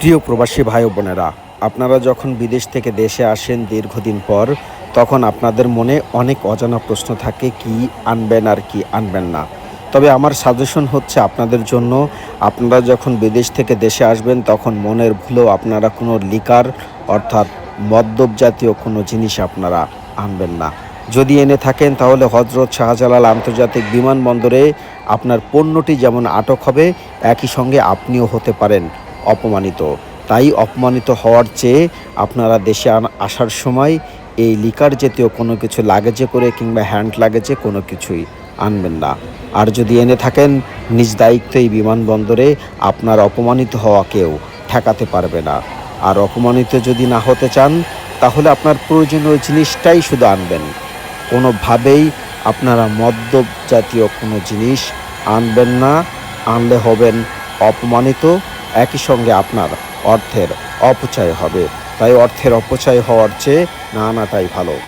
প্রিয় প্রবাসী ভাই বোনেরা, আপনারা যখন বিদেশ থেকে দেশে আসেন দীর্ঘদিন পর, তখন আপনাদের মনে অনেক অজানা প্রশ্ন থাকে, কি আনবেন আর কি আনবেন না। তবে আমার সাজেশন হচ্ছে আপনাদের জন্য, আপনারা যখন বিদেশ থেকে দেশে আসবেন, তখন মনের ভুলেও আপনারা কোনো লিকার, অর্থাৎ মদ্যপ জাতীয় কোনো জিনিস আপনারা আনবেন না। যদি এনে থাকেন, তাহলে হজরত শাহজালাল আন্তর্জাতিক বিমানবন্দরে আপনার পণ্যটি যেমন আটক হবে, একই সঙ্গে আপনিও হতে পারেন। অপমানিত। তাই অপমানিত হওয়ার চেয়ে আপনারা দেশে আসার সময় এই লিকার জাতীয় কোনো কিছু লাগেজে করে কিংবা হ্যান্ড লাগেজে কোনো কিছুই আনবেন না। আর যদি এনে থাকেন, নিজ দায়িত্ব এই বিমানবন্দরে আপনার অপমানিত হওয়াকেও ঠেকাতে পারবে না। আর অপমানিত যদি না হতে চান, তাহলে আপনার প্রয়োজনীয় জিনিসটাই শুধু আনবেন। কোনোভাবেই আপনারা মদ্যপ জাতীয় কোনো জিনিস আনবেন না। আনলে হবেন অপমানিত একই সঙ্গে আপনার অর্থের অপচয় হবে। তাই অর্থের অপচয় হওয়ার চেয়ে না আনাটাই ভালো।